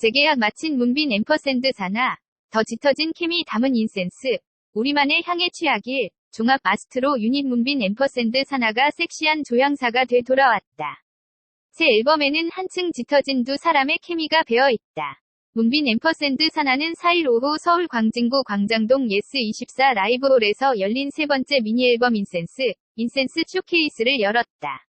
재계약 마친 문빈 앰퍼샌드 사나, 더 짙어진 케미 담은 인센스, 우리만의 향에 취하길, 종합 아스트로 유닛 문빈 앰퍼샌드 사나가 섹시한 조향사가 돼 돌아왔다. 새 앨범에는 한층 짙어진 두 사람의 케미가 배어 있다. 문빈 앰퍼샌드 사나는 4일 오후 서울 광진구 광장동 예스24 라이브홀에서 열린 세 번째 미니 앨범 인센스, 인센스 쇼케이스를 열었다.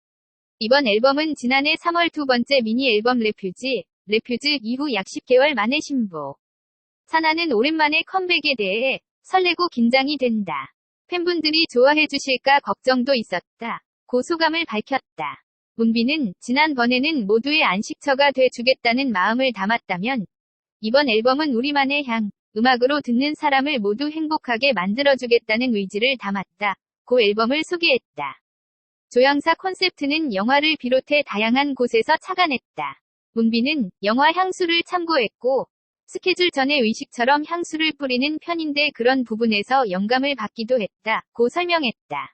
이번 앨범은 지난해 3월 두 번째 미니 앨범 레퓨지, 레퓨즈 이후 약 10개월 만의 신보. 사나는 오랜만에 컴백에 대해 설레고 긴장이 된다. 팬분들이 좋아해 주실까 걱정도 있었다. 고 소감을 밝혔다. 문비는 지난번에는 모두의 안식처가 돼 주겠다는 마음을 담았다면 이번 앨범은 우리만의 향, 음악으로 듣는 사람을 모두 행복하게 만들어주겠다는 의지를 담았다. 고 앨범을 소개했다. 조향사 콘셉트는 영화를 비롯해 다양한 곳에서 착안했다. 문비는 영화 향수를 참고했고, 스케줄 전에 의식처럼 향수를 뿌리는 편인데 그런 부분에서 영감을 받기도 했다. 고 설명했다.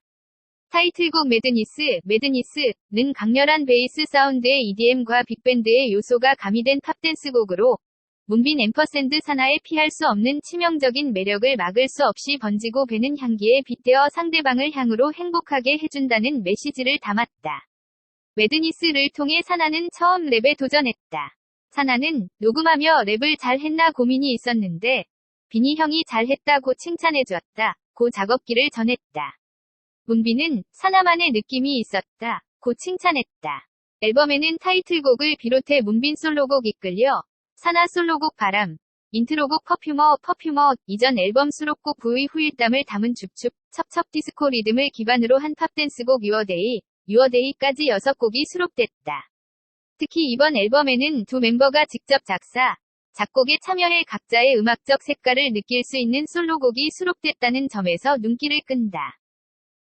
타이틀곡 매드니스, 매드니스는 강렬한 베이스 사운드의 EDM과 빅밴드의 요소가 가미된 팝댄스 곡으로 문빈 앰퍼샌드 산하에 피할 수 없는 치명적인 매력을 막을 수 없이 번지고 배는 향기에 빗대어 상대방을 향으로 행복하게 해준다는 메시지를 담았다. 매드니스를 통해 사나는 처음 랩에 도전했다. 사나는 녹음하며 랩을 잘 했나 고민이 있었는데 비니 형이 잘했다고 칭찬해주었다. 고 작업기를 전했다. 문비는 사나만의 느낌이 있었다. 고 칭찬했다. 앨범에는 타이틀곡을 비롯해 문빈 솔로곡 이끌려 사나 솔로곡 바람, 인트로곡 퍼퓸어 퍼퓸어 이전 앨범 수록곡 부의 후일담을 담은 줍줍 첩첩 디스코 리듬을 기반으로 한 팝댄스곡 유어데이, 유어데이까지 6곡이 수록됐다. 특히 이번 앨범에는 두 멤버가 직접 작사, 작곡에 참여해 각자의 음악적 색깔을 느낄 수 있는 솔로곡이 수록됐다는 점에서 눈길을 끈다.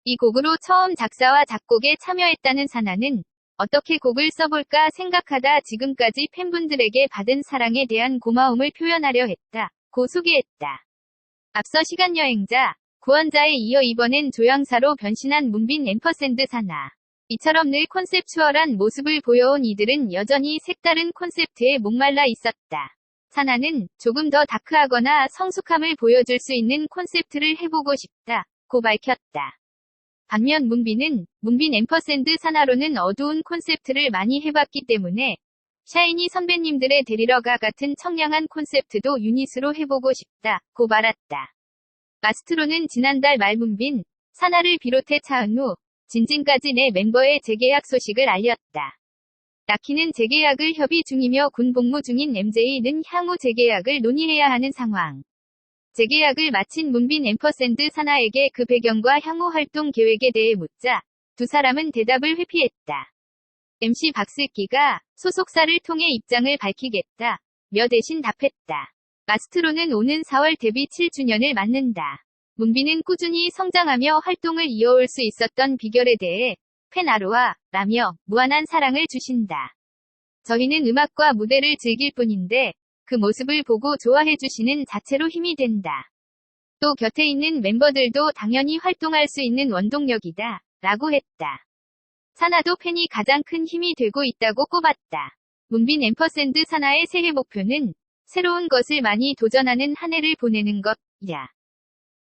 이 곡으로 처음 작사와 작곡에 참여했다는 사나는 어떻게 곡을 써볼까 생각하다 지금까지 팬분들에게 받은 사랑에 대한 고마움을 표현하려 했다. 고 소개했다. 앞서 시간여행자, 구원자에 이어 이번엔 조향사로 변신한 문빈 앰퍼샌드 사나. 이처럼 늘 콘셉추얼한 모습을 보여온 이들은 여전히 색다른 콘셉트에 목말라 있었다. 사나는 조금 더 다크하거나 성숙함을 보여줄 수 있는 콘셉트를 해보고 싶다. 고 밝혔다. 반면 문비는 문빈 앰퍼샌드 사나로는 어두운 콘셉트를 많이 해봤기 때문에 샤이니 선배님들의 데리러 가 같은 청량한 콘셉트도 유닛으로 해보고 싶다. 고 말았다. 마스트로는 지난달 말 문빈, 사나를 비롯해 차은우, 진진까지 내 멤버의 재계약 소식을 알렸다. 나키는 재계약을 협의 중이며 군 복무 중인 MJ는 향후 재계약을 논의해야 하는 상황. 재계약을 마친 문빈 앰퍼샌드 사나에게 그 배경과 향후 활동 계획에 대해 묻자 두 사람은 대답을 회피했다. MC 박슬기가 소속사를 통해 입장을 밝히겠다. 며 대신 답했다. 마스트로는 오는 4월 데뷔 7주년을 맞는다. 문비는 꾸준히 성장하며 활동을 이어올 수 있었던 비결에 대해 팬아로와 라며 무한한 사랑을 주신다. 저희는 음악과 무대를 즐길 뿐인데 그 모습을 보고 좋아해 주시는 자체로 힘이 된다. 또 곁에 있는 멤버들도 당연히 활동할 수 있는 원동력이다. 라고 했다. 사나도 팬이 가장 큰 힘이 되고 있다고 꼽았다. 문빈 앰퍼샌드 사나의 새해 목표는 새로운 것을 많이 도전하는 한 해를 보내는 것이야.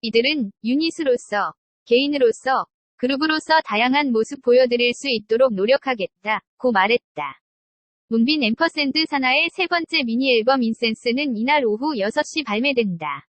이들은 유닛으로서, 개인으로서, 그룹으로서 다양한 모습 보여드릴 수 있도록 노력하겠다. 고 말했다. 문빈 앰퍼샌드 사나의 세 번째 미니 앨범 인센스는 이날 오후 6시 발매된다.